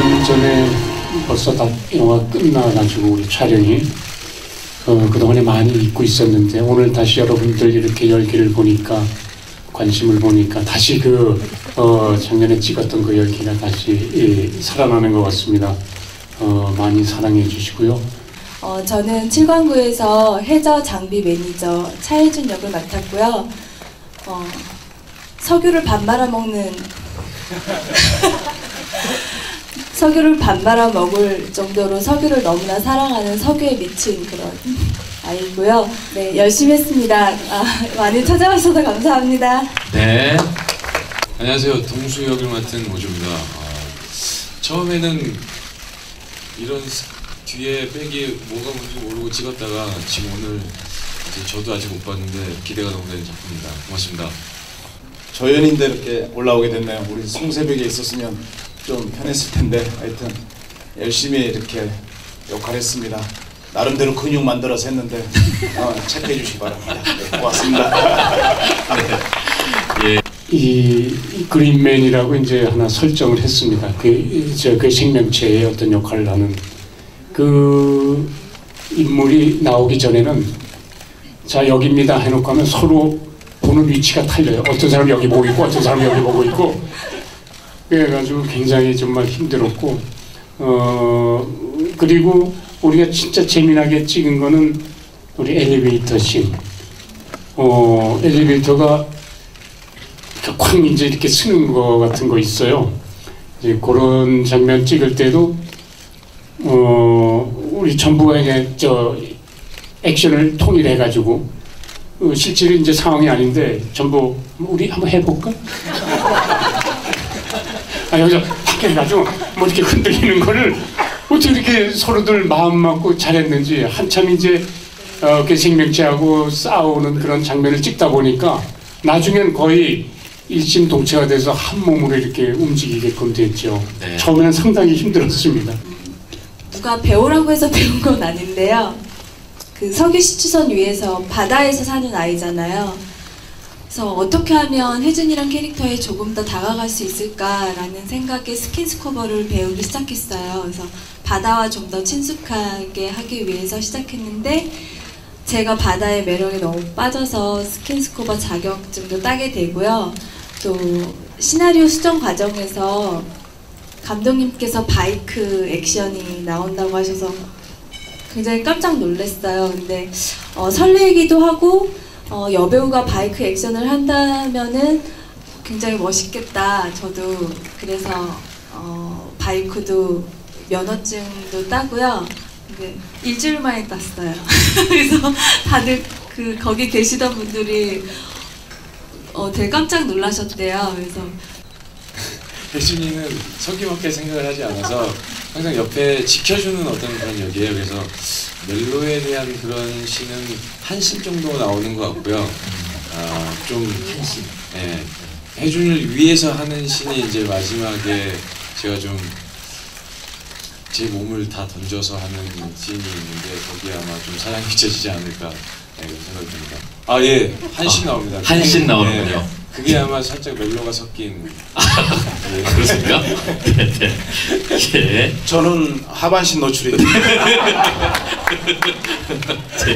1년 전에 벌써 다 영화 끝나가지고 우리 촬영이 어, 그동안에 많이 잊고 있었는데 오늘 다시 여러분들 이렇게 열기를 보니까 관심을 보니까 다시 그 어, 작년에 찍었던 그 열기가 다시 예, 살아나는 것 같습니다. 어, 많이 사랑해 주시고요. 어, 저는 7관구에서 해저 장비 매니저 차혜준 역을 맡았고요. 어, 석유를 반 말아 먹는 석유를 반 말아 먹을 정도로 석유를 너무나 사랑하는 석유에 미친 그런 아이고요. 네, 열심히 했습니다. 아, 많이 찾아와 주셔서 감사합니다. 네. 안녕하세요. 동수 역을 맡은 오주입니다. 아, 처음에는 이런 스- 뒤에 백이 뭐가 뭔지 모르고 찍었다가 지금 오늘 이제 저도 아직 못 봤는데 기대가 너무 되는 작품입니다. 고맙습니다. 조연인데 이렇게 올라오게 됐네요. 우리 송새벽에 있었으면 좀 편했을 텐데 하여튼 열심히 이렇게 역할했습니다. 나름대로 근육 만들어서 했는데 어, 체크해 주시기 바랍니다. 네, 고맙습니다. 이, 이 그린맨이라고 이제 하나 설정을 했습니다. 그, 저, 그 생명체의 어떤 역할을 하는 그 인물이 나오기 전에는 자, 여기입니다 해놓고 하면 서로 보는 위치가 틀려요. 어떤 사람이 여기 보고 있고, 어떤 사람이 여기 보고 있고. 그래가지고 굉장히 정말 힘들었고, 어, 그리고 우리가 진짜 재미나게 찍은 거는 우리 엘리베이터 씬. 어, 엘리베이터가 쾅 이제 이렇게 쓰는 거 같은 거 있어요. 이제 그런 장면 찍을 때도 어 우리 전부가 이제 저 액션을 통일해 가지고 어, 실제로 이제 상황이 아닌데 전부 우리 한번 해볼까? 아 여기서 밖에 가지고 뭐 이렇게 흔들리는 거를 어떻게 이렇게 서로들 마음 맞고 잘했는지 한참 이제 어, 그 생명체하고 싸우는 그런 장면을 찍다 보니까 나중엔 거의 일심동체가 돼서 한 몸으로 이렇게 움직이게끔 됐죠. 네. 처음에는 상당히 힘들었습니다. 누가 배우라고 해서 배운 건 아닌데요. 그 석유 시추선 위에서 바다에서 사는 아이잖아요. 그래서 어떻게 하면 혜준이란 캐릭터에 조금 더 다가갈 수 있을까라는 생각에 스킨스커버를 배우기 시작했어요. 그래서 바다와 좀 더 친숙하게 하기 위해서 시작했는데 제가 바다의 매력에 너무 빠져서 스킨스쿠버 자격증도 따게 되고요. 또 시나리오 수정 과정에서 감독님께서 바이크 액션이 나온다고 하셔서 굉장히 깜짝 놀랐어요. 근데 어, 설레기도 하고 어, 여배우가 바이크 액션을 한다면은 굉장히 멋있겠다. 저도 그래서 어, 바이크도 면허증도 따고요. 일주일 만에 땄어요. 그래서 다들 그 거기 계시던 분들이 어, 되게 깜짝 놀라셨대요. 그래서 혜준이는 석유밖에 생각을 하지 않아서 항상 옆에 지켜주는 어떤 그런 역이에요. 그래서 멜로에 대한 그런 씬은 한씬 정도 나오는 것 같고요. 아, 좀 한씬 예, 혜준이를 위해서 하는 씬이 이제 마지막에 제가 좀 제 몸을 다 던져서 하는 씬이 있는데 거기에 아마 좀 사랑이 잊혀지지 않을까 네, 그런 생각이 듭니다. 아 예, 한씬 나옵니다. 한씬 나오는군요. 예, 그게 아마 살짝 멜로가 섞인 예, 그렇습니까? 네, 네. 예. 저는 하반신 노출이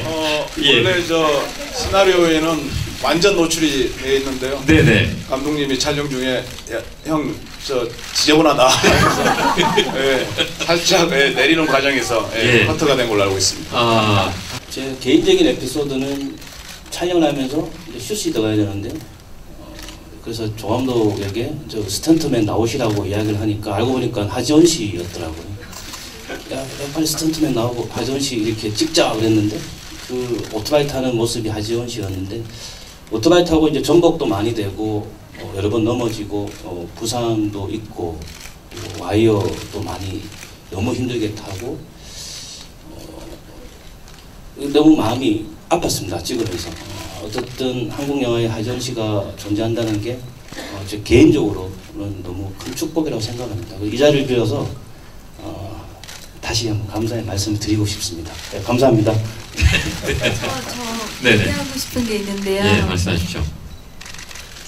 어, 예. 원래 저 시나리오에는 완전 노출이 되어 있는데요. 네네. 감독님이 촬영 중에 형 저 지저분하다. 예, 살짝 예, 내리는 과정에서 예, 예. 커트가 된 걸로 알고 있습니다. 아, 제 개인적인 에피소드는 촬영을 하면서 슛이 들어가야 되는데 어, 그래서 조감독에게 저 스턴트맨 나오시라고 이야기를 하니까 알고 보니까 하지원 씨였더라고요. 야, 야, 빨리 스턴트맨 나오고 하지원 씨 이렇게 찍자 그랬는데 그 오토바이 타는 모습이 하지원 씨였는데 오토바이 타고 이제 전복도 많이 되고 어, 여러 번 넘어지고 어, 부상도 있고 또 와이어도 많이 너무 힘들게 타고 너무 마음이 아팠습니다 찍으면서 어, 어쨌든 한국 영화에 하지원 씨가 존재한다는 게 어, 제 개인적으로는 너무 큰 축복이라고 생각합니다. 이 자리를 빌어서 어, 다시 한번 감사의 말씀을 드리고 싶습니다. 네, 감사합니다. 저, 저 네네. 얘기하고 싶은 게 있는데요. 예, 말씀하십시오.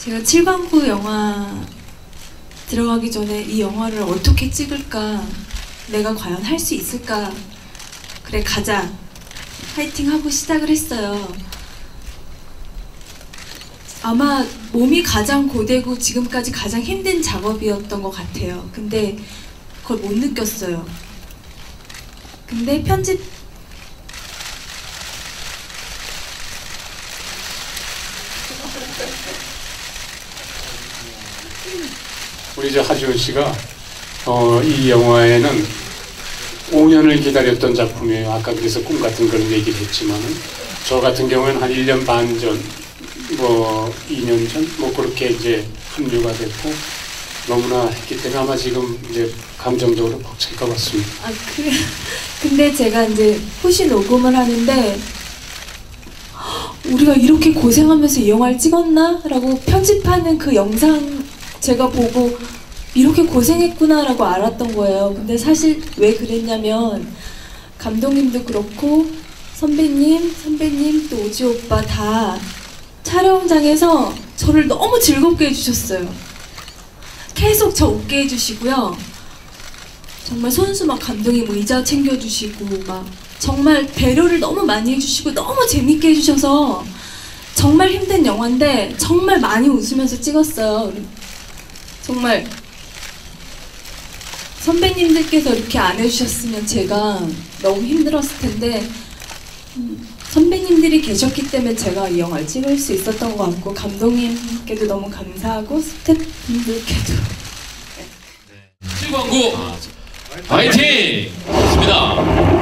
제가 7광구 영화 들어가기 전에 이 영화를 어떻게 찍을까? 내가 과연 할 수 있을까? 그래 가자. 파이팅 하고 시작을 했어요. 아마 몸이 가장 고되고 지금까지 가장 힘든 작업이었던 것 같아요. 근데 그걸 못 느꼈어요. 근데 편집 우리 저 하지원 씨가 어, 이 영화에는 5년을 기다렸던 작품이에요. 아까 그래서 꿈 같은 그런 얘기를 했지만은 저 같은 경우에는 한 1년 반 전, 뭐 2년 전, 뭐 그렇게 이제 합류가 됐고 너무나 했기 때문에 아마 지금 이제 감정적으로 벅찰 것 같습니다. 아, 그, 근데 제가 이제 후시 녹음을 하는데 우리가 이렇게 고생하면서 이 영화를 찍었나? 라고 편집하는 그 영상 제가 보고 이렇게 고생했구나 라고 알았던 거예요. 근데 사실 왜 그랬냐면 감독님도 그렇고 선배님, 선배님 또 오지 오빠 다 촬영장에서 저를 너무 즐겁게 해주셨어요. 계속 저 웃게 해주시고요. 정말 손수 막 감독이 뭐 의자 챙겨주시고 막 정말 배려를 너무 많이 해주시고 너무 재밌게 해주셔서 정말 힘든 영화인데 정말 많이 웃으면서 찍었어요. 정말 선배님들께서 이렇게 안 해주셨으면 제가 너무 힘들었을 텐데 음, 선배님들이 계셨기 때문에 제가 이 영화를 찍을 수 있었던 것 같고 감독님께도 너무 감사하고 스태프분들께도 광고 파이팅! 좋습니다.